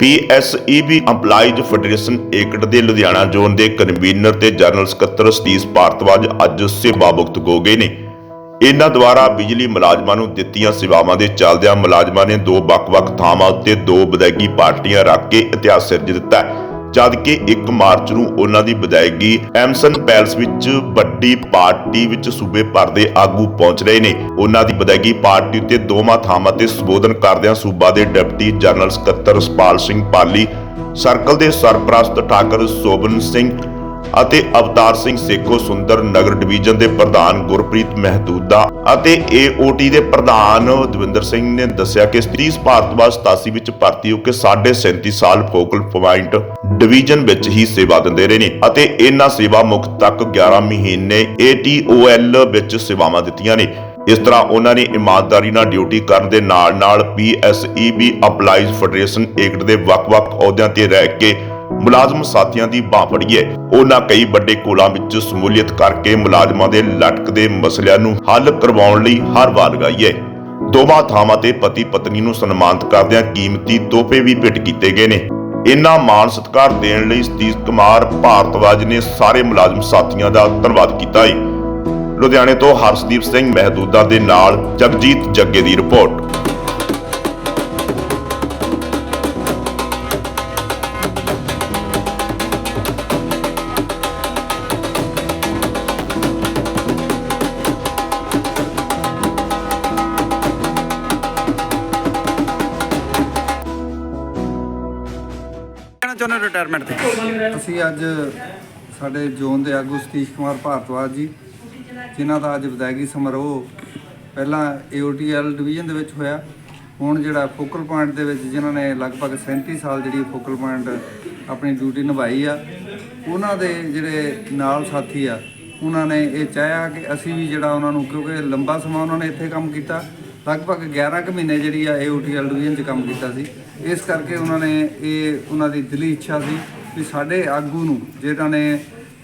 ਪੀਐਸਈਬੀ EMPLOYEES federation ਏਕੜ ਦੇ Ludhiana zone ਦੇ ਕਨਵੀਨਰ ਤੇ ਜਨਰਲ ਸਕੱਤਰ ਸਤੀਸ਼ ਭਾਰਤਵਾਜ ਅੱਜ ਸੇਵਾ ਮੁਕਤ ਹੋ ਗਏ ਨੇ ਇਹਨਾਂ ਦੁਆਰਾ ਬਿਜਲੀ ਮੁਲਾਜ਼ਮਾਂ ਨੂੰ ਦਿੱਤੀਆਂ ਸੇਵਾਵਾਂ ਦੇ ਚੱਲਦਿਆਂ ਮੁਲਾਜ਼ਮਾਂ ਨੇ ਦੋ ਵੱਖ-ਵੱਖ ਥਾਵਾਂ ਉੱਤੇ ਦੋ ਵਿਦਾਇਗੀ ਪਾਰਟੀਆਂ ਰੱਖ ਕੇ ਇਤਿਹਾਸ ਸਿਰਜ ਦਿੱਤਾ ਹੈ। ਜਦ 1 ਮਾਰਚ ਨੂੰ ਉਹਨਾਂ ਦੀ ਵਿਦਾਇਗੀ ਐਮਸਨ ਪੈਲਸ ਵਿੱਚ ਵੱਡੀ ਪਾਰਟੀ ਵਿੱਚ ਸੂਬੇ ਭਰ ਦੇ ਆਗੂ ਪਹੁੰਚ ਰਹੇ ਨੇ। ਉਹਨਾਂ ਦੀ ਵਿਦਾਇਗੀ ਪਾਰਟੀ ਉੱਤੇ ਦੋਵਾਂ ਥਾਵਾਂ ਤੇ ਸੰਬੋਧਨ ਕਰਦਿਆਂ ਸੂਬਾ ਦੇ ਡਿਪਟੀ ਜਨਰਲ ਸਕੱਤਰ ਸਪਾਲ ਸਿੰਘ ਪਾਲੀ, ਸਰਕਲ ਦੇ ਸਰਪ੍ਰਸਤ ਠਾਕਰ ਸੋਬਨ ਸਿੰਘ ਅਤੇ ਅਵਤਾਰ ਸਿੰਘ ਸੇਖੋ ਸੁੰਦਰ ਨਗਰ ਡਿਵੀਜ਼ਨ ਦੇ ਪ੍ਰਧਾਨ ਗੁਰਪ੍ਰੀਤ ਮਹਿਦੂਦਾ ਅਤੇ ਏਓਟੀ ਦੇ ਪ੍ਰਧਾਨ ਦਵਿੰਦਰ ਸਿੰਘ ਨੇ ਦੱਸਿਆ ਕਿ 30 ਭਾਰਤਵਾਜ 87 ਵਿੱਚ ਭਰਤੀ ਹੋ ਕੇ 37 ਸਾਲ ਫੋਕਲ ਪੁਆਇੰਟ ਡਿਵੀਜ਼ਨ ਵਿੱਚ ਹੀ ਸੇਵਾ ਦਿੰਦੇ ਰਹੇ ਨੇ ਅਤੇ ਇਹਨਾਂ ਸੇਵਾ ਮੁਕਤ ਤੱਕ 11 ਮਹੀਨੇ ਏਟੀਓਐਲ ਵਿੱਚ ਸੇਵਾਵਾਂ ਦਿੱਤੀਆਂ ਨੇ। ਇਸ ਤਰ੍ਹਾਂ ਉਹਨਾਂ ਨੇ ਇਮਾਨਦਾਰੀ ਨਾਲ ਡਿਊਟੀ ਕਰਨ ਦੇ ਨਾਲ-ਨਾਲ ਪੀਐਸਈਬੀ ਅਪਲਾਈਜ਼ ਫੈਡਰੇਸ਼ਨ ਏਕਟ ਦੇ ਵੱਖ-ਵੱਖ ਅਹੁਦਿਆਂ ਤੇ ਰਹਿ ਕੇ ਮੁਲਾਜ਼ਮ ਸਾਥੀਆਂ ਦੀ ਬਾਹ ਫੜੀ ਹੈ ਉਹਨਾਂ ਕਈ ਵੱਡੇ ਕੋਲਾਂ ਵਿੱਚ ਸਮੂਲੀਅਤ ਕਰਕੇ ਮੁਲਾਜ਼ਮਾਂ ਦੇ ਲਟਕਦੇ ਮਸਲਿਆਂ ਨੂੰ ਹੱਲ ਕਰਵਾਉਣ ਲਈ ਹਰ ਵਾਰ ਲਗਾਈ ਦੋਵਾਂ ਥਾਵਾਂ ਤੇ ਪਤੀ ਪਤਨੀ ਨੂੰ ਸਨਮਾਨਿਤ ਕਰਦਿਆਂ ਕੀਮਤੀ ਤੋਹਫੇ ਵੀ ਭੇਟ ਕੀਤੇ ਗਏ ਨੇ। ਇਨ੍ਹਾਂ ਮਾਣ ਸਤਿਕਾਰ ਦੇਣ ਲਈ ਸਤੀਸ਼ ਕੁਮਾਰ ਭਾਰਤਵਾਜ ਨੇ ਸਾਰੇ ਮੁਲਾਜ਼ਮ ਸਾਥੀਆਂ ਦਾ ਧੰਨਵਾਦ ਕੀਤਾ ਹੈ ਲੁਧਿਆਣੇ ਤੋਂ ਹਰਸ਼ਦੀਪ ਸਿੰਘ ਮਹਿਦੂਦਾ ਦੇ ਨਾਲ ਜਗਜੀਤ ਜੱਗੇ ਦੀ ਰਿਪੋਰਟ। ਰਿਟਾਇਰਮੈਂਟ ਤੇ। ਅਸੀਂ ਅੱਜ ਸਾਡੇ ਜ਼ੋਨ ਦੇ ਆਗੂ ਸਤੀਸ਼ ਕੁਮਾਰ ਭਾਰਤਵਾਜ ਜੀ, ਜਿਨ੍ਹਾਂ ਦਾ ਅੱਜ ਵਿਦਾਇਗੀ ਸਮਾਰੋਹ ਪਹਿਲਾਂ ਏਓਟੀਐਲ ਡਿਵੀਜ਼ਨ ਦੇ ਵਿੱਚ ਹੋਇਆ, ਹੁਣ ਜਿਹੜਾ ਫੋਕਲ ਪੁਆਇੰਟ ਦੇ ਵਿੱਚ ਜਿਨ੍ਹਾਂ ਨੇ ਲਗਭਗ 37 ਸਾਲ ਜਿਹੜੀ ਫੋਕਲ ਪੁਆਇੰਟ ਆਪਣੀ ਡਿਊਟੀ ਨਿਭਾਈ ਆ, ਉਹਨਾਂ ਦੇ ਜਿਹੜੇ ਨਾਲ ਸਾਥੀ ਆ, ਉਹਨਾਂ ਨੇ ਇਹ ਚਾਹਿਆ ਕਿ ਅਸੀਂ ਵੀ ਜਿਹੜਾ ਉਹਨਾਂ ਨੂੰ, ਕਿਉਂਕਿ ਲੰਬਾ ਸਮਾਂ ਉਹਨਾਂ ਨੇ ਇੱਥੇ ਕੰਮ ਕੀਤਾ, ਲਗਭਗ 11 ਕੁ ਮਹੀਨੇ ਜਿਹੜੀ ਆ ਏਓਟੀਐਲ ਡਿਵੀਜ਼ਨ 'ਚ ਕੰਮ ਕੀਤਾ ਸੀ। ਇਸ ਕਰਕੇ ਉਹਨਾਂ ਨੇ ਇਹ ਉਹਨਾਂ ਦੀ ਦਿਲੀ ਇੱਛਾ ਸੀ ਵੀ ਸਾਡੇ ਆਗੂ ਨੂੰ ਜਿਹੜਾ ਨੇ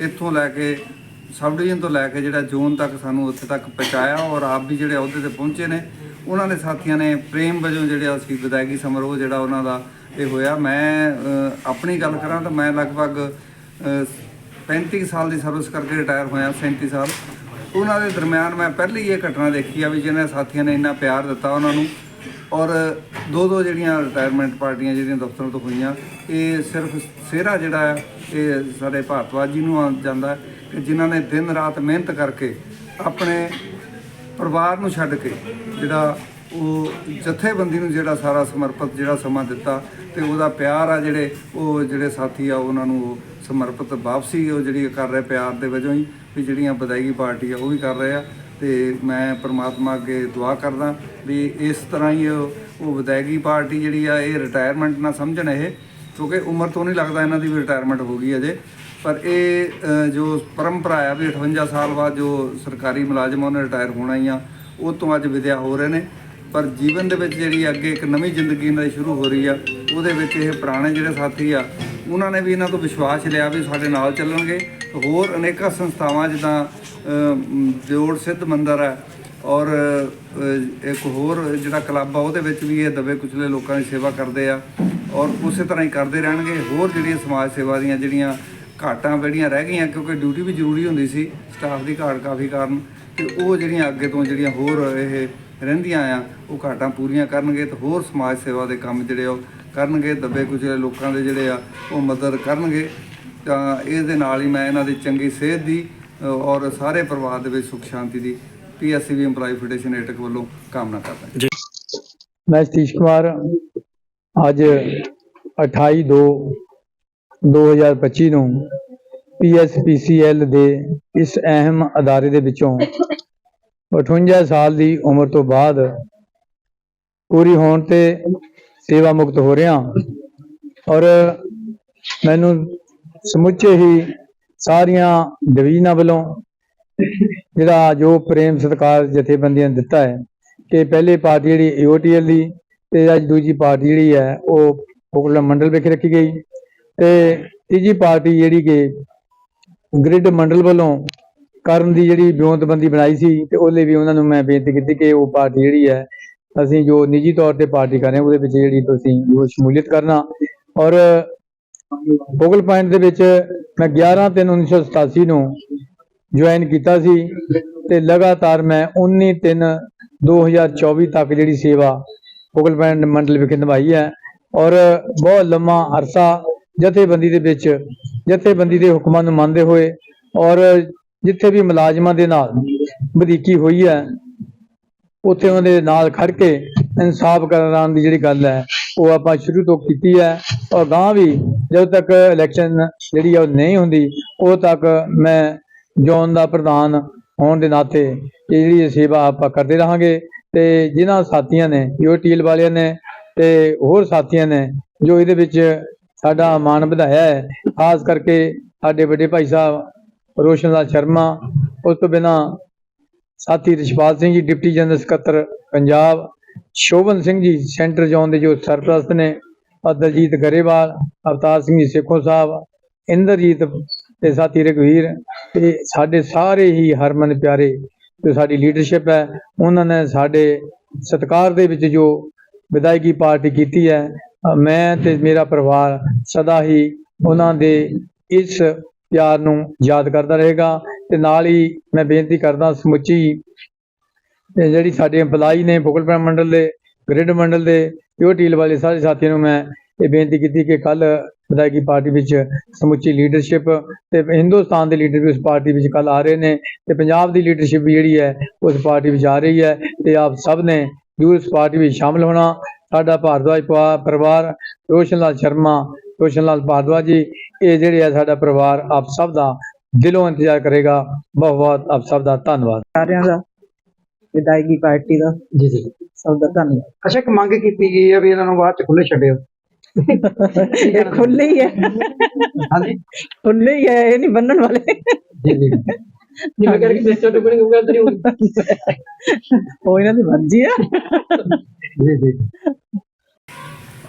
ਇੱਥੋਂ ਲੈ ਕੇ ਸਬ ਡਿਵੀਜ਼ਨ ਤੋਂ ਲੈ ਕੇ ਜਿਹੜਾ ਜ਼ੋਨ ਤੱਕ ਸਾਨੂੰ ਉੱਥੇ ਤੱਕ ਪਹੁੰਚਾਇਆ ਔਰ ਆਪ ਵੀ ਜਿਹੜੇ ਅਹੁਦੇ ਤੇ ਪਹੁੰਚੇ ਨੇ ਉਹਨਾਂ ਦੇ ਸਾਥੀਆਂ ਨੇ ਪ੍ਰੇਮ ਵਜੋਂ ਜਿਹੜੇ ਅਸੀਂ ਵਿਦਾਇਗੀ ਸਮਾਰੋਹ ਜਿਹੜਾ ਉਹਨਾਂ ਦਾ ਇਹ ਹੋਇਆ। ਮੈਂ ਆਪਣੀ ਗੱਲ ਕਰਾਂ ਤਾਂ ਮੈਂ ਲਗਭਗ ਅ, 35 ਸਾਲ ਦੀ ਸਰਵਿਸ ਕਰਕੇ ਰਿਟਾਇਰ ਹੋਇਆ 37 ਸਾਲ। ਉਹਨਾਂ ਦੇ ਦਰਮਿਆਨ ਮੈਂ ਪਹਿਲੀ ਇਹ ਘਟਨਾ ਦੇਖੀ ਆ ਵੀ ਜਿਹਨਾਂ ਸਾਥੀਆਂ ਨੇ ਇੰਨਾ ਪਿਆਰ ਦਿੱਤਾ ਉਹਨਾਂ ਨੂੰ। ਔਰ ਦੋ ਦੋ ਜਿਹੜੀਆਂ ਰਿਟਾਇਰਮੈਂਟ ਪਾਰਟੀਆਂ ਜਿਹੜੀਆਂ ਦਫ਼ਤਰਾਂ ਤੋਂ ਹੋਈਆਂ, ਇਹ ਸਿਰਫ ਸਿਹਰਾ ਜਿਹੜਾ ਹੈ, ਇਹ ਸਾਡੇ ਭਾਰਤਵਾਜ ਜੀ ਨੂੰ ਆ ਜਾਂਦਾ ਹੈ ਕਿ ਜਿਨ੍ਹਾਂ ਨੇ ਦਿਨ ਰਾਤ ਮਿਹਨਤ ਕਰਕੇ ਆਪਣੇ ਪਰਿਵਾਰ ਨੂੰ ਛੱਡ ਕੇ ਜਿਹੜਾ ਉਹ ਜਥੇਬੰਦੀ ਨੂੰ ਜਿਹੜਾ ਸਾਰਾ ਸਮਰਪਿਤ ਜਿਹੜਾ ਸਮਾਂ ਦਿੱਤਾ ਤੇ ਉਹਦਾ ਪਿਆਰ ਆ ਜਿਹੜੇ, ਉਹ ਜਿਹੜੇ ਸਾਥੀ ਆ, ਉਹਨਾਂ ਨੂੰ ਉਹ ਸਮਰਪਿਤ ਵਾਪਸੀ ਉਹ ਜਿਹੜੀ ਕਰ ਰਹੇ ਪਿਆਰ ਦੇ ਵਜੋਂ ਹੀ ਵੀ ਜਿਹੜੀਆਂ ਵਿਦਾਇਗੀ ਪਾਰਟੀ ਆ, ਉਹ ਵੀ ਕਰ ਰਹੇ ਆ। ਤੇ ਮੈਂ ਪ੍ਰਮਾਤਮਾ ਅੱਗੇ ਦੁਆ ਕਰਦਾ ਵੀ ਇਸ ਤਰ੍ਹਾਂ ਹੀ ਉਹ ਵਿਦਾਇਗੀ ਪਾਰਟੀ ਜਿਹੜੀ ਆ, ਇਹ ਰਿਟਾਇਰਮੈਂਟ ਨਾ ਸਮਝਣ ਇਹ, ਕਿਉਂਕਿ ਉਮਰ ਤੋਂ ਨਹੀਂ ਲੱਗਦਾ ਇਹਨਾਂ ਦੀ ਵੀ ਰਿਟਾਇਰਮੈਂਟ ਹੋ ਗਈ ਅਜੇ। ਪਰ ਇਹ ਜੋ ਪਰੰਪਰਾ ਆ ਵੀ 58 ਸਾਲ ਬਾਅਦ ਜੋ ਸਰਕਾਰੀ ਮੁਲਾਜ਼ਮ ਉਹਨੇ ਰਿਟਾਇਰ ਹੋਣਾ ਹੀ ਆ, ਉਹ ਤੋਂ ਅੱਜ ਵਿਦਿਆ ਹੋ ਰਹੇ ਨੇ। ਪਰ ਜੀਵਨ ਦੇ ਵਿੱਚ ਜਿਹੜੀ ਅੱਗੇ ਇੱਕ ਨਵੀਂ ਜ਼ਿੰਦਗੀ ਇਹਨਾਂ ਦੀ ਸ਼ੁਰੂ ਹੋ ਰਹੀ ਆ, ਉਹਦੇ ਵਿੱਚ ਇਹ ਪੁਰਾਣੇ ਜਿਹੜੇ ਸਾਥੀ ਆ, ਉਹਨਾਂ ਨੇ ਵੀ ਇਹਨਾਂ ਤੋਂ ਵਿਸ਼ਵਾਸ ਲਿਆ ਵੀ ਸਾਡੇ ਨਾਲ ਚੱਲਣਗੇ। ਹੋਰ ਅਨੇਕਾਂ ਸੰਸਥਾਵਾਂ ਜਿੱਦਾਂ ਅ, ਜੋੜ ਸਿੱਧ ਮੰਦਰ ਹੈ ਔਰ ਇੱਕ ਹੋਰ ਜਿਹੜਾ ਕਲੱਬ ਆ ਉਹਦੇ ਵਿੱਚ ਵੀ ਇਹ ਦਬੇ ਕੁਚਲੇ ਲੋਕਾਂ ਦੀ ਸੇਵਾ ਕਰਦੇ ਆ ਔਰ ਉਸੇ ਤਰ੍ਹਾਂ ਹੀ ਕਰਦੇ ਰਹਿਣਗੇ। ਹੋਰ ਜਿਹੜੀਆਂ ਸਮਾਜ ਸੇਵਾ ਦੀਆਂ ਜਿਹੜੀਆਂ ਘਾਟਾਂ ਜਿਹੜੀਆਂ ਰਹਿ ਗਈਆਂ ਕਿਉਂਕਿ ਡਿਊਟੀ ਵੀ ਜ਼ਰੂਰੀ ਹੁੰਦੀ ਸੀ ਸਟਾਫ ਦੀ ਘਾਟ ਕਾਫੀ ਕਾਰਨ ਤੇ ਉਹ ਜਿਹੜੀਆਂ ਅੱਗੇ ਤੋਂ ਜਿਹੜੀਆਂ ਹੋਰ ਇਹ ਰਹਿੰਦੀਆਂ ਆ ਉਹ ਘਾਟਾਂ ਪੂਰੀਆਂ ਕਰਨਗੇ ਤੇ ਹੋਰ ਸਮਾਜ ਸੇਵਾ ਦੇ ਕੰਮ ਜਿਹੜੇ ਉਹ ਕਰਨਗੇ। ਦੱਬੇ ਕੁਚਲੇ ਲੋਕਾਂ ਦੇ ਜਿਹੜੇ ਆ ਉਹ ਮਦਦ ਕਰਨਗੇ। ਤਾਂ ਇਸ ਦੇ ਨਾਲ ਹੀ ਮੈਂ ਇਹਨਾਂ ਦੀ ਚੰਗੀ ਸਿਹਤ ਦੀ ਔਰ ਸਾਰੇ ਪਰਿਵਾਰ ਦੇ ਵਿੱਚ ਸੁਖ ਸ਼ਾਂਤੀ ਦੀ ਪੀਐਸਸੀਬੀ EMPLOYEE ਫੈਡਰੇਸ਼ਨ ਏਟਕ ਵੱਲੋਂ ਕਾਮਨਾ ਕਰਦਾ ਜੀ। ਮੈਂ ਸਤੀਸ਼ ਕੁਮਾਰ ਅੱਜ 28 2 2025 ਨੂੰ PSPCL ਦੇ ਇਸ ਅਹਿਮ ਅਦਾਰੇ ਦੇ ਵਿੱਚੋਂ 58 ਸਾਲ ਦੀ ਉਮਰ ਤੋਂ ਬਾਅਦ ਪੂਰੀ ਹੋਣ ਤੇ ਸੇਵਾ ਮੁਕਤ ਹੋ ਰਿਹਾ। ਔਰ ਮੈਨੂੰ ਸਮੁੱਚੇ ਹੀ ਸਾਰੀਆਂ ਡਿਵੀਜ਼ਨਾਂ ਵੱਲੋਂ ਜਿਹੜਾ ਜੋ ਪ੍ਰੇਮ ਸਤਿਕਾਰ ਜਥੇਬੰਦੀਆਂ ਨੇ ਦਿੱਤਾ ਹੈ ਕਿ ਪਹਿਲੇ ਪਾਰਟੀ ਜਿਹੜੀ ਏਓਟੀਐਲ ਦੀ ਤੇ ਅੱਜ ਦੂਜੀ ਪਾਰਟੀ ਜਿਹੜੀ ਹੈ ਉਹ ਫੋਕਲ ਮੰਡਲ ਵਿਖੇ ਰੱਖੀ ਗਈ ਤੇ ਤੀਜੀ ਪਾਰਟੀ ਜਿਹੜੀ ਕਿ ਗ੍ਰਿਡ ਮੰਡਲ ਵੱਲੋਂ ਕਰਨ ਦੀ ਜਿਹੜੀ ਬਿਉਂਤਬੰਦੀ ਬਣਾਈ ਸੀ ਤੇ ਉਹਦੇ ਵੀ ਉਹਨਾਂ ਨੂੰ ਮੈਂ ਬੇਨਤੀ ਕੀਤੀ ਕਿ ਉਹ ਪਾਰਟੀ ਜਿਹੜੀ ਹੈ ਅਸੀਂ ਜੋ ਨਿੱਜੀ ਤੌਰ ਤੇ ਪਾਰਟੀ ਕਰ ਰਹੇ ਉਹਦੇ ਵਿੱਚ ਜਿਹੜੀ ਤੁਸੀਂ ਜੋ ਸ਼ਮੂਲੀਅਤ ਕਰਨਾ ਔਰ ਫੋਕਲ ਪੁਆਇੰਟ ਦੇ ਵਿੱਚ ਮੈਂ 11 3 1987 ਨੂੰ ਜੁਆਇਨ ਕੀਤਾ ਸੀ ਤੇ ਲਗਾਤਾਰ ਮੈਂ 19 3 2024 ਤੱਕ ਜਿਹੜੀ ਸੇਵਾ ਫੋਕਲ ਪੁਆਇੰਟ ਮੰਡਲ ਵਿਖੇ ਨਿਭਾਈ ਹੈ ਔਰ ਬਹੁਤ ਲੰਮਾ ਅਰਸਾ ਜਥੇਬੰਦੀ ਦੇ ਵਿੱਚ, ਜਥੇਬੰਦੀ ਦੇ ਹੁਕਮਾਂ ਨੂੰ ਮੰਨਦੇ ਹੋਏ ਔਰ ਜਿੱਥੇ ਵੀ ਮੁਲਾਜ਼ਮਾਂ ਦੇ ਨਾਲ ਵਧੀਕੀ ਹੋਈ ਹੈ, ਉੱਥੇ ਉਹਨਾਂ ਦੇ ਨਾਲ ਖੜ ਕੇ ਇਨਸਾਫ ਕਰਾਉਣ ਦੀ ਜਿਹੜੀ ਗੱਲ ਹੈ, ਉਹ ਆਪਾਂ ਸ਼ੁਰੂ ਤੋਂ ਕੀਤੀ ਹੈ ਔਰ ਗਾਂ ਵੀ ਜਦੋਂ ਤੱਕ ਇਲੈਕਸ਼ਨ ਜਿਹੜੀ ਆ ਉਹ ਨਹੀਂ ਹੁੰਦੀ ਉਦੋਂ ਤੱਕ ਮੈਂ ਜ਼ੋਨ ਦਾ ਪ੍ਰਧਾਨ ਹੋਣ ਦੇ ਨਾਤੇ ਇਹ ਜਿਹੜੀ ਸੇਵਾ ਆਪਾਂ ਕਰਦੇ ਰਹਾਂਗੇ ਤੇ ਜਿਨ੍ਹਾਂ ਸਾਥੀਆਂ ਨੇ ਯੂਟੀਲ ਵਾਲਿਆਂ ਨੇ ਤੇ ਹੋਰ ਸਾਥੀਆਂ ਨੇ, ਜੋ ਇਹਦੇ ਵਿੱਚ ਸਾਡਾ ਮਾਣ ਵਧਾਇਆ ਹੈ, ਖਾਸ ਕਰਕੇ ਸਾਡੇ ਵੱਡੇ ਭਾਈ ਸਾਹਿਬ ਰੋਸ਼ਨ ਲਾਲ ਸ਼ਰਮਾ, ਉਸ ਤੋਂ ਬਿਨਾਂ ਸਾਥੀ ਰਿਸ਼ਪਾਲ ਸਿੰਘ ਜੀ, ਡਿਪਟੀ ਜਨਰਲ ਸਕੱਤਰ ਪੰਜਾਬ ਸ਼ੋਭਨ ਸਿੰਘ ਜੀ ਸੈਂਟਰ ਜ਼ੋਨ ਦੇ ਜੋ ਸਰਪ੍ਰਸਤ ਨੇ ਦਲਜੀਤ ਗਰੇਵਾਲ, ਅਵਤਾਰ ਸਿੰਘ ਜੀ ਸੇਖੋਂ ਸਾਹਿਬ, ਇੰਦਰਜੀਤ ਤੇ ਸਾਥੀ ਰਘਵੀਰ ਤੇ ਸਾਡੇ ਸਾਰੇ ਹੀ ਹਰਮਨ ਪਿਆਰੇ ਜੋ ਸਾਡੀ ਲੀਡਰਸ਼ਿਪ ਹੈ, ਉਹਨਾਂ ਨੇ ਸਾਡੇ ਸਤਿਕਾਰ ਦੇ ਵਿੱਚ ਜੋ ਵਿਦਾਇਗੀ ਪਾਰਟੀ ਕੀਤੀ ਹੈ ਮੈਂ ਤੇ ਮੇਰਾ ਪਰਿਵਾਰ ਸਦਾ ਹੀ ਉਹਨਾਂ ਦੇ ਇਸ ਪਿਆਰ ਨੂੰ ਯਾਦ ਕਰਦਾ ਰਹੇਗਾ ਤੇ ਨਾਲ ਹੀ ਮੈਂ ਬੇਨਤੀ ਕਰਦਾ ਸਮੁੱਚੀ ਇਹ ਜਿਹੜੀ ਸਾਡੇ EMPLOYE ਨੇ ਫੋਕਲ ਮੰਡਲ ਦੇ, ਗ੍ਰਿਡ ਮੰਡਲ ਦੇ ਪਿਓ ਟੀਲ ਵਾਲੇ ਸਾਰੇ ਸਾਥੀਆਂ ਨੂੰ ਮੈਂ ਇਹ ਬੇਨਤੀ ਕੀਤੀ ਕਿ ਕੱਲ ਵਿਧਾਇਕੀ ਪਾਰਟੀ ਵਿੱਚ ਸਮੁੱਚੀ ਲੀਡਰਸ਼ਿਪ ਤੇ ਹਿੰਦੁਸਤਾਨ ਦੇ ਲੀਡਰ ਵੀ ਉਸ ਪਾਰਟੀ ਵਿੱਚ ਕੱਲ ਆ ਰਹੇ ਨੇ ਤੇ ਪੰਜਾਬ ਦੀ ਲੀਡਰਸ਼ਿਪ ਵੀ ਜਿਹੜੀ ਹੈ ਉਸ ਪਾਰਟੀ ਵਿੱਚ ਆ ਰਹੀ ਹੈ ਤੇ ਆਪ ਸਭ ਨੇ ਜਰੂਰ ਇਸ ਪਾਰਟੀ ਵਿੱਚ ਸ਼ਾਮਲ ਹੋਣਾ। ਸਾਡਾ ਭਾਰਦਵਾਜ ਪਰਿਵਾ- ਪਰਿਵਾਰ ਰੋਸ਼ਨ ਲਾਲ ਸ਼ਰਮਾ ਰੋਸ਼ਨ ਲਾਲ ਭਾਰਦਵਾਜ ਜੀ, ਇਹ ਜਿਹੜੇ ਆ ਸਾਡਾ ਪਰਿਵਾਰ ਆਪ ਸਭ ਦਾ ਦਿਲੋਂ ਇੰਤਜ਼ਾਰ ਕਰੇਗਾ। ਬਹੁਤ ਬਹੁਤ ਆਪ ਸਭ ਦਾ ਧੰਨਵਾਦ। ਸਾਰਿਆਂ ਦਾ ਵਿਦਾਇਗੀ ਪਾਰਟੀ ਦਾ। ਜੀ ਜੀ। ਸਭ ਦਾ ਧੰਨਵਾਦ। ਅੱਛਾ ਇੱਕ ਮੰਗ ਕੀਤੀ ਗਈ ਹੈ ਵੀ ਇਹਨਾਂ ਨੂੰ ਬਾਅਦ ਚ ਖੁੱਲੇ ਛੱਡਿਓ। ਇਹ ਖੁੱਲੇ ਹੀ। ਹੈ ਹਾਂਜੀ। ਖੁੱਲੇ ਹੀ ਹੈ ਇਹ ਨਹੀਂ ਬੰਨਣ ਵਾਲੇ। ਜੀ ਜੀ। ਜਿਵੇਂ ਕਰਕੇ ਸਿਸਟਰ ਟੁਕੜੀ ਹੋਊਗਾ ਤੇਰੀ ਉਹ ਇਹਨਾਂ ਦੀ ਮਰਜ਼ੀ ਹੈ। ਜੀ ਜੀ।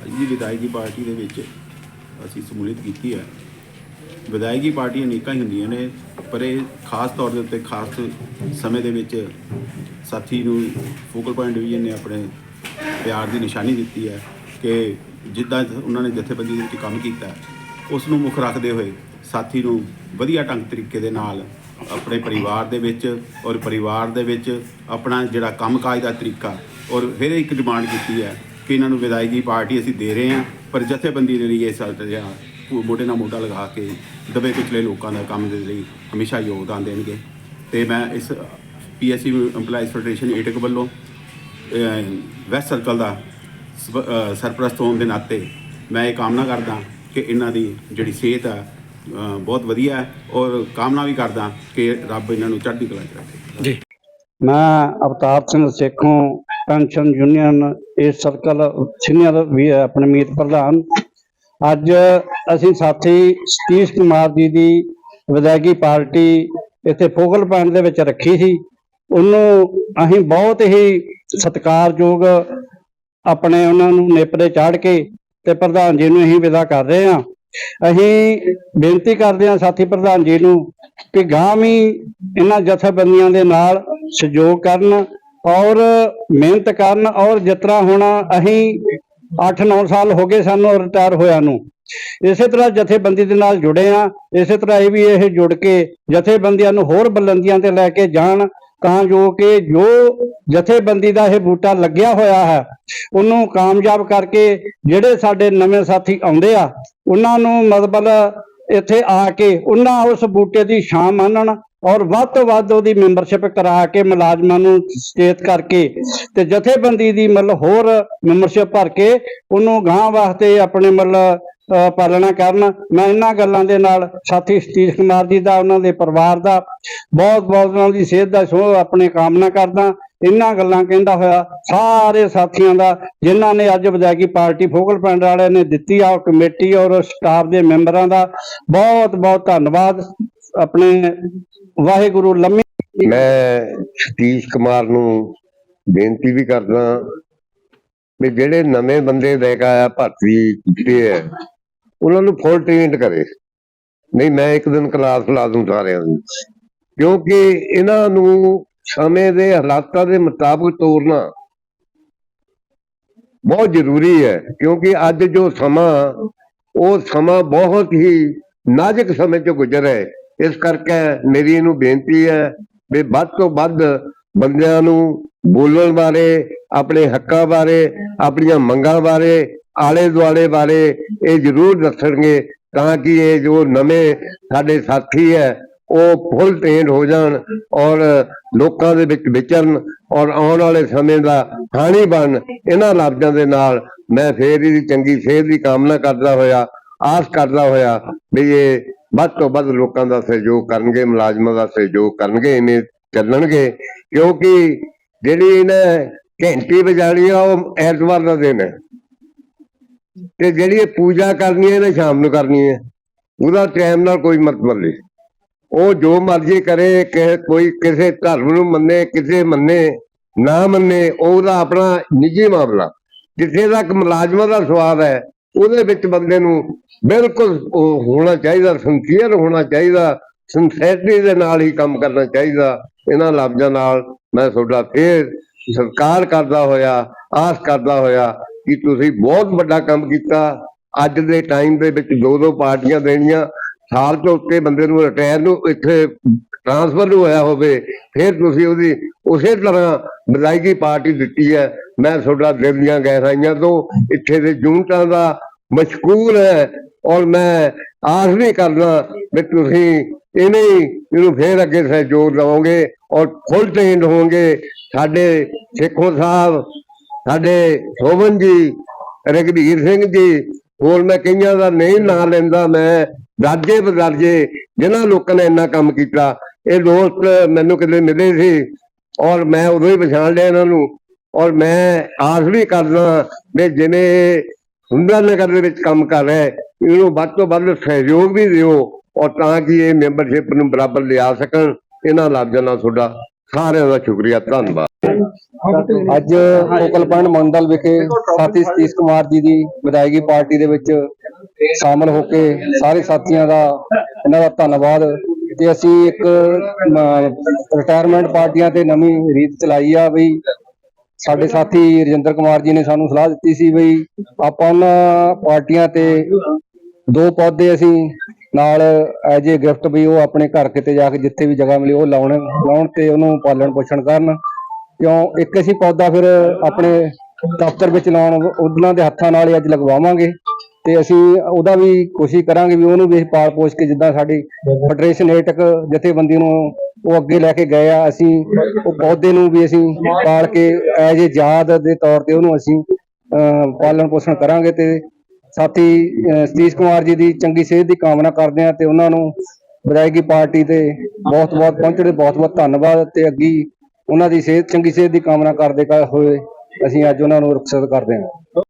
ਅੱਜ ਦੀ ਵਿਦਾਇਗੀ ਪਾਰਟੀ ਦੇ ਵਿੱਚ ਅਸੀਂ ਸਮੂਲੀਅਤ ਕੀਤੀ ਹੈ। ਵਿਦਾਇਗੀ ਪਾਰਟੀਆਂ ਅਨੇਕਾਂ ਹੀ ਹੁੰਦੀਆਂ ਨੇ, ਪਰ ਇਹ ਖਾਸ ਤੌਰ ਦੇ ਉੱਤੇ ਖਾਸ ਸਮੇਂ ਦੇ ਵਿੱਚ ਸਾਥੀ ਨੂੰ ਫੋਕਲ ਪੁਆਇੰਟ ਡਿਵੀਜ਼ਨ ਨੇ ਆਪਣੇ ਪਿਆਰ ਦੀ ਨਿਸ਼ਾਨੀ ਦਿੱਤੀ ਹੈ ਕਿ ਜਿੱਦਾਂ ਉਹਨਾਂ ਨੇ ਜਥੇਬੰਦੀ ਦੇ ਵਿੱਚ ਕੰਮ ਕੀਤਾ, ਉਸ ਨੂੰ ਮੁੱਖ ਰੱਖਦੇ ਹੋਏ ਸਾਥੀ ਨੂੰ ਵਧੀਆ ਢੰਗ ਤਰੀਕੇ ਦੇ ਨਾਲ ਆਪਣੇ ਪਰਿਵਾਰ ਦੇ ਵਿੱਚ ਔਰ ਪਰਿਵਾਰ ਦੇ ਵਿੱਚ ਆਪਣਾ ਜਿਹੜਾ ਕੰਮਕਾਜ ਦਾ ਤਰੀਕਾ ਔਰ ਫਿਰ ਇੱਕ ਡਿਮਾਂਡ ਕੀਤੀ ਹੈ ਕਿ ਇਹਨਾਂ ਨੂੰ ਵਿਦਾਇਗੀ ਪਾਰਟੀ ਅਸੀਂ ਦੇ ਰਹੇ ਹਾਂ, ਪਰ ਜਥੇਬੰਦੀ ਦੇ ਲਈ ਇਹ ਸਾਡਾ ਜਿਹੜਾ ਮੋਢੇ ਨਾਲ ਮੋਢਾ ਲਗਾ ਕੇ ਦਬੇ ਕੁਚਲੇ ਲੋਕਾਂ ਦਾ ਕੰਮ ਦੇ ਲਈ ਹਮੇਸ਼ਾ ਯੋਗਦਾਨ ਦੇਣਗੇ। ਤੇ ਮੈਂ ਇਸ ਪੀਐਸਸੀ EMPLOYEES ਫੈਡਰੇਸ਼ਨ ਏਟਕ ਵੱਲੋਂ ਵੈਸਟ ਸਰਕਲ ਦਾ ਸਰਪ੍ਰਸਤ ਹੋਣ ਦੇ ਨਾਤੇ ਮੈਂ ਇਹ ਕਾਮਨਾ ਕਰਦਾ ਕਿ ਇਹਨਾਂ ਦੀ ਜਿਹੜੀ ਸਿਹਤ ਹੈ ਬਹੁਤ ਵਧੀਆ ਹੈ ਔਰ ਕਾਮਨਾ ਵੀ ਕਰਦਾ ਕਿ ਰੱਬ ਇਹਨਾਂ ਨੂੰ ਚੜ੍ਹਦੀ ਕਲਾ 'ਚ ਰੱਖੇ। ਮੈਂ ਅਵਤਾਰ ਸਿੰਘ ਸੇਖੋਂ ਪੈਨਸ਼ਨ ਯੂਨੀਅਨ ਇਸ ਸਰਕਲ ਸੀਨੀਅਰ ਵੀ ਆਪਣੇ ਮੀਤ ਪ੍ਰਧਾਨ। ਅੱਜ ਅਸੀਂ ਸਾਥੀ ਸਤੀਸ਼ ਕੁਮਾਰ ਜੀ ਦੀ ਵਿਦਾਇਗੀ ਪਾਰਟੀ ਇੱਥੇ ਫੋਕਲ ਪੁਆਇੰਟ ਦੇ ਵਿੱਚ ਰੱਖੀ ਸੀ। ਉਹਨੂੰ ਅਸੀਂ ਬਹੁਤ ਹੀ ਸਤਿਕਾਰਯੋਗ ਆਪਣੇ ਉਹਨਾਂ ਨੂੰ ਨੇਪਰੇ ਚਾੜ ਕੇ ਤੇ ਪ੍ਰਧਾਨ ਜੀ ਨੂੰ ਅਸੀਂ ਵਿਦਾ ਕਰ ਰਹੇ ਹਾਂ। ਅਸੀਂ ਬੇਨਤੀ ਕਰਦੇ ਹਾਂ ਸਾਥੀ ਪ੍ਰਧਾਨ ਜੀ ਨੂੰ ਕਿ ਗਾਂ ਵੀ ਇਹਨਾਂ ਜਥੇਬੰਦੀਆਂ ਦੇ ਨਾਲ ਸਹਿਯੋਗ ਕਰਨ ਔਰ ਮਿਹਨਤ ਕਰਨ ਔਰ ਜਿਸ ਤਰ੍ਹਾਂ ਹੁਣ ਅਸੀਂ 8-9 ਸਾਲ ਹੋ ਗਏ ਸਾਨੂੰ ਰਿਟਾਇਰ ਹੋਇਆ ਨੂੰ। ਇਸੇ ਤਰ੍ਹਾਂ ਜਥੇਬੰਦੀ ਦੇ ਨਾਲ ਜੁੜੇ ਆ ਇਸੇ ਤਰ੍ਹਾਂ ਇਹ ਵੀ ਇਹ ਜੁੜ ਕੇ ਜਥੇਬੰਦੀਆਂ ਨੂੰ ਹੋਰ ਬੁਲੰਦੀਆਂ ਤੇ ਲੈ ਕੇ ਜਾਣ ਤਾਂ ਜੋ ਕਿ ਜੋ ਜਥੇਬੰਦੀ ਦਾ ਇਹ ਬੂਟਾ ਲੱਗਿਆ ਹੋਇਆ ਹੈ, ਉਹਨੂੰ ਕਾਮਯਾਬ ਕਰਕੇ ਜਿਹੜੇ ਸਾਡੇ ਨਵੇਂ ਸਾਥੀ ਆਉਂਦੇ ਆ, ਉਹਨਾਂ ਨੂੰ ਮਤਲਬ ਇੱਥੇ ਆ ਕੇ ਉਹਨਾਂ ਉਸ ਬੂਟੇ ਦੀ ਛਾਂ ਮੰਨਣ ਔਰ ਵੱਧ ਤੋਂ ਵੱਧ ਉਹਦੀ ਮੈਂਬਰਸ਼ਿਪ ਕਰਾ ਕੇ ਮੁਲਾਜ਼ਮਾਂ ਨੂੰ ਸਚੇਤ ਕਰਕੇ ਤੇ ਜਥੇਬੰਦੀ ਦੀ ਮਤਲਬ ਹੋਰ ਮੈਂਬਰਸ਼ਿਪ ਭਰ ਕੇ ਉਹਨੂੰ ਗਾਂ ਵਾਸਤੇ ਆਪਣੇ ਮਤਲਬ ਪਾਲਣਾ ਕਰਨ। ਮੈਂ ਇਹਨਾਂ ਗੱਲਾਂ ਦੇ ਨਾਲ ਸਾਥੀ ਸਤੀਸ਼ ਕੁਮਾਰ ਜੀ ਦਾ, ਉਹਨਾਂ ਦੇ ਪਰਿਵਾਰ ਦਾ ਬਹੁਤ ਬਹੁਤ ਉਹਨਾਂ ਦੀ ਸਿਹਤ ਦਾ ਸੋ ਆਪਣੇ ਕਾਮਨਾ ਕਰਦਾ। ਇਹਨਾਂ ਗੱਲਾਂ ਕਹਿੰਦਾ ਹੋਇਆ, ਸਾਰੇ ਸਾਥੀਆਂ ਦਾ, ਜਿਨ੍ਹਾਂ ਨੇ ਅੱਜ ਵਿਦਾਇਗੀ ਪਾਰਟੀ ਫੋਕਲ ਪੁਆਇੰਟ ਵਾਲਿਆਂ ਨੇ ਦਿੱਤੀ ਆ, ਉਹ ਕਮੇਟੀ ਔਰ ਸਟਾਫ ਦੇ ਮੈਂਬਰਾਂ ਦਾ ਬਹੁਤ ਬਹੁਤ ਧੰਨਵਾਦ। ਆਪਣੇ ਵਾਹਿਗੁਰੂ ਲੰਮੀ ਮੈਂ ਸਤੀਸ਼ ਕੁਮਾਰ ਨੂੰ ਬੇਨਤੀ ਵੀ ਕਰਦਾ ਵੀ ਜਿਹੜੇ ਨਵੇਂ ਬੰਦੇ ਲੈ ਕੇ ਆਇਆ ਭਰਤੀ ਕੀਤੇ ਹੈ ਉਹਨਾਂ ਨੂੰ ਫੁੱਲ ਟ੍ਰੇਨਡ ਕਰੇ। ਨਹੀਂ, ਮੈਂ ਇੱਕ ਦਿਨ ਕਲਾਸ ਲਾ ਦੂੰ ਸਾਰਿਆਂ ਦੀ ਕਿਉਂਕਿ ਇਹਨਾਂ ਨੂੰ ਸਮੇਂ ਦੇ ਹਾਲਾਤਾਂ ਦੇ ਮੁਤਾਬਕ ਤੋਰਨਾ ਬਹੁਤ ਜ਼ਰੂਰੀ ਹੈ, ਕਿਉਂਕਿ ਅੱਜ ਜੋ ਸਮਾਂ, ਉਹ ਸਮਾਂ ਬਹੁਤ ਹੀ ਨਾਜ਼ੁਕ ਸਮੇਂ ਚੋਂ ਗੁਜ਼ਰ ਹੈ। ਇਸ ਕਰਕੇ ਮੇਰੀ ਇਹਨੂੰ ਬੇਨਤੀ ਹੈ ਵੀ ਵੱਧ ਤੋਂ ਵੱਧ ਬੰਦਿਆਂ ਨੂੰ ਬੋਲਣ ਬਾਰੇ, ਆਪਣੇ ਹੱਕਾਂ ਬਾਰੇ, ਆਪਣੀਆਂ ਮੰਗਾਂ ਬਾਰੇ ਆਲੇ ਦੁਆਲੇ ਬਾਰੇ ਇਹ ਜ਼ਰੂਰ ਦੱਸਣਗੇ ਤਾਂ ਕਿ ਇਹ ਜੋ ਨਵੇਂ ਸਾਡੇ ਸਾਥੀ ਹੈ, ਉਹ ਫੁੱਲ ਟ੍ਰੇਨਡ ਹੋ ਜਾਣ ਔਰ ਲੋਕਾਂ ਦੇ ਵਿੱਚ ਵਿਚਰਨ ਔਰ ਆਉਣ ਵਾਲੇ ਸਮੇਂ ਦਾ ਹਾਣੀ ਬਣ। ਇਹਨਾਂ ਲਫ਼ਜ਼ਾਂ ਦੇ ਨਾਲ ਮੈਂ ਫੇਰ ਇਹਦੀ ਚੰਗੀ ਸਿਹਤ ਦੀ ਕਾਮਨਾ ਕਰਦਾ ਹੋਇਆ, ਆਸ ਕਰਦਾ ਹੋਇਆ ਵੀ ਇਹ ਵੱਧ ਤੋਂ ਵੱਧ ਲੋਕਾਂ ਦਾ ਸਹਿਯੋਗ ਕਰਨਗੇ, ਮੁਲਾਜ਼ਮਾਂ ਦਾ ਸਹਿਯੋਗ ਕਰਨਗੇ, ਇਵੇਂ ਚੱਲਣਗੇ। ਕਿਉਂਕਿ ਜਿਹੜੀ ਇਹਨੇ ਘੰਟੀ ਵਜਾਣੀ ਆ, ਉਹ ਐਤਵਾਰ ਦਾ ਦਿਨ ਹੈ। ਤੇ ਜਿਹੜੀ ਇਹ ਪੂਜਾ ਕਰਨੀ ਹੈ, ਇਹਨੇ ਸ਼ਾਮ ਨੂੰ ਕਰਨੀ ਹੈ। ਉਹਦਾ ਟਾਈਮ ਨਾਲ ਕੋਈ ਮਤਲਬ ਨਹੀਂ। ਉਹ ਜੋ ਮਰਜ਼ੀ ਕਰੇ ਕਿ ਕੋਈ ਕਿਸੇ ਧਰਮ ਨੂੰ ਮੰਨੇ, ਕਿਸੇ ਮੰਨੇ, ਨਾ ਮੰਨੇ ਉਹਦਾ ਆਪਣਾ ਨਿੱਜੀ ਮਾਮਲਾ। ਜਿੱਥੇ ਤੱਕ ਮੁਲਾਜ਼ਮਾਂ ਦਾ ਸਵਾਦ ਹੈ ਉਹਦੇ ਵਿੱਚ ਬੰਦੇ ਨੂੰ ਬਿਲਕੁਲ ਉਹ ਹੋਣਾ ਚਾਹੀਦਾ ਸੰਸੀਅਰ ਹੋਣਾ ਚਾਹੀਦਾ ਸਿੰਸੈਰਿਟੀ ਦੇ ਨਾਲ ਹੀ ਕੰਮ ਕਰਨਾ ਚਾਹੀਦਾ। ਇਹਨਾਂ ਲਫ਼ਜ਼ਾਂ ਨਾਲ ਮੈਂ ਤੁਹਾਡਾ ਫੇਰ ਸਤਿਕਾਰ ਕਰਦਾ ਹੋਇਆ, ਆਸ ਕਰਦਾ ਹੋਇਆ ਕਿ ਤੁਸੀਂ ਬਹੁਤ ਵੱਡਾ ਕੰਮ ਕੀਤਾ। ਅੱਜ ਦੇ ਟਾਈਮ ਦੇ ਵਿੱਚ ਦੋ ਦੋ ਪਾਰਟੀਆਂ ਦੇਣੀਆਂ। ਸਾਲ ਤੋਂ ਉੱਤੇ ਬੰਦੇ ਨੂੰ ਰਿਟਾਇਰ ਨੂੰ, ਇੱਥੇ ਟ੍ਰਾਂਸਫਰ ਹੋਇਆ ਹੋਵੇ, ਫਿਰ ਤੁਸੀਂ ਉਹਦੀ ਉਸੇ ਤਰ੍ਹਾਂ ਵਿਦਾਇਗੀ ਪਾਰਟੀ ਦਿੱਤੀ ਹੈ। ਮੈਂ ਤੁਹਾਡਾ ਦਿਲ ਦੀਆਂ ਗਹਿਰਾਈਆਂ ਤੋਂ, ਇੱਥੇ ਦੇ ਜੂਨਟਾਂ ਦਾ ਮਸ਼ਕੂਰ ਹੈ ਔਰ ਮੈਂ ਆਸ ਵੀ ਕਰਦਾ ਵੀ ਤੁਸੀਂ ਇਹਨੇ ਇਹਨੂੰ ਫੇਰ ਅੱਗੇ ਸਹਿਯੋਗ ਦੇਵੋਗੇ ਔਰ ਫੁੱਲ ਟ੍ਰੇਨਡ ਹੋਵੋਗੇ। ਸਾਡੇ ਸੇਖੋਂ ਸਾਹਿਬ, ਸਾਡੇ ਸੋਵਨ ਜੀ, ਰਗਵੀਰ ਸਿੰਘ ਜੀ, ਹੋਰ ਮੈਂ ਕਈਆਂ ਦਾ ਨਹੀਂ ਨਾਂ ਲੈਂਦਾ, ਮੈਂ ਰਾਜੇ ਬਦਰਜੇ ਜਿਨ੍ਹਾਂ ਲੋਕਾਂ ਨੇ ਇੰਨਾ ਕੰਮ ਕੀਤਾ, ਇਹ ਦੋਸਤ ਮੈਨੂੰ ਕਿਤੇ ਮਿਲੇ ਸੀ ਔਰ ਮੈਂ ਉਦੋਂ ਹੀ ਪਛਾਣ ਲਿਆ ਇਹਨਾਂ ਨੂੰ ਔਰ ਮੈਂ ਆਸ ਵੀ ਕਰਦਾ ਵੀ ਜਿਵੇਂ ਹੁੰਦਾ ਨਗਰ ਦੇ ਵਿੱਚ ਕੰਮ ਕਰ ਰਿਹਾ, ਇਹਨੂੰ ਵੱਧ ਤੋਂ ਵੱਧ ਸਹਿਯੋਗ ਵੀ ਦਿਓ ਔਰ ਤਾਂ ਕਿ ਇਹ ਮੈਂਬਰਸ਼ਿਪ ਨੂੰ ਬਰਾਬਰ ਲਿਆ ਸਕਣ, ਇਹਨਾਂ ਲਫ਼ਜ਼ਾਂ ਨਾਲ ਤੁਹਾਡਾ ਸਾਰਿਆਂ ਦਾ ਸ਼ੁਕਰੀਆ, ਧੰਨਵਾਦ। ਅੱਜ ਫੋਕਲ ਮੰਡਲ ਵਿਖੇ ਸਾਥੀ ਸਤੀਸ਼ ਕੁਮਾਰ ਜੀ ਦੀ ਵਿਦਾਇਗੀ ਪਾਰਟੀ ਦੇ ਵਿੱਚ ਸ਼ਾਮਲ ਹੋ ਕੇ ਸਾਰੇ ਸਾਥੀਆਂ ਦਾ ਇਹਨਾਂ ਦਾ ਧੰਨਵਾਦ। ਤੇ ਅਸੀਂ ਇੱਕ ਰਿਟਾਇਰਮੈਂਟ ਪਾਰਟੀਆਂ ਤੇ ਨਵੀਂ ਰੀਤ ਚਲਾਈ ਆ ਬਈ। ਸਾਡੇ ਸਾਥੀ ਰਜਿੰਦਰ ਕੁਮਾਰ ਜੀ ਨੇ ਸਾਨੂੰ ਸਲਾਹ ਦਿੱਤੀ ਸੀ ਬਈ ਆਪਾਂ ਉਹਨਾਂ ਪਾਰਟੀਆਂ ਤੇ ਦੋ ਪੌਦੇ ਅਸੀਂ ਨਾਲ ਐਜ ਏ ਗਿਫਟ ਵੀ ਉਹ ਆਪਣੇ ਘਰ ਕਿਤੇ ਜਾ ਕੇ ਜਿੱਥੇ ਵੀ ਜਗ੍ਹਾ ਮਿਲੀ ਉਹ ਲਾਉਣ ਲਾਉਣ ਤੇ ਉਹਨੂੰ ਪਾਲਣ ਪੋਸ਼ਣ ਕਰਨ। ਕਿਉਂ? ਇੱਕ ਅਸੀਂ ਪੌਦਾ ਫਿਰ ਆਪਣੇ ਦਫ਼ਤਰ ਵਿੱਚ ਲਾਉਣ ਉਹਨਾਂ ਦੇ ਹੱਥਾਂ ਨਾਲ ਹੀ ਅੱਜ ਲਗਵਾਵਾਂਗੇ। ਤੇ ਅਸੀਂ ਉਹਦਾ ਵੀ ਕੋਸ਼ਿਸ਼ ਕਰਾਂਗੇ ਵੀ ਉਹਨੂੰ ਵੀ ਅਸੀਂ ਪਾਲ ਪੋਸ਼ ਕੇ ਜਿੱਦਾਂ ਸਾਡੀ ਫੈਡਰੇਸ਼ਨ ਏਟਕ ਜਥੇਬੰਦੀ ਨੂੰ ਉਹ ਅੱਗੇ ਲੈ ਕੇ ਗਏ ਆ ਅਸੀਂ ਉਹ ਪੌਦੇ ਨੂੰ ਵੀ ਅਸੀਂ ਪਾਲ ਕੇ ਐਜ ਏ ਯਾਦ ਦੇ ਤੌਰ ਤੇ ਉਹਨੂੰ ਅਸੀਂ ਅਹ, ਪਾਲਣ ਪੋਸ਼ਣ ਕਰਾਂਗੇ ਤੇ ਸਾਥੀ ਸਤੀਸ਼ ਕੁਮਾਰ ਜੀ ਦੀ ਚੰਗੀ ਸਿਹਤ ਦੀ ਕਾਮਨਾ ਕਰਦੇ ਹਾਂ ਤੇ ਉਹਨਾਂ ਨੂੰ ਵਿਦਾਇਗੀ ਪਾਰਟੀ ਤੇ ਬਹੁਤ ਬਹੁਤ ਪਹੁੰਚੜੇ ਬਹੁਤ ਬਹੁਤ ਧੰਨਵਾਦ ਤੇ ਅੱਗੀ ਉਹਨਾਂ ਦੀ ਸਿਹਤ, ਚੰਗੀ ਸਿਹਤ ਦੀ ਕਾਮਨਾ ਕਰਦੇ ਕ- ਹੋਏ ਅਸੀਂ ਅੱਜ ਉਹਨਾਂ ਨੂੰ ਰੁਖਸਤ ਕਰਦੇ ਹਾਂ।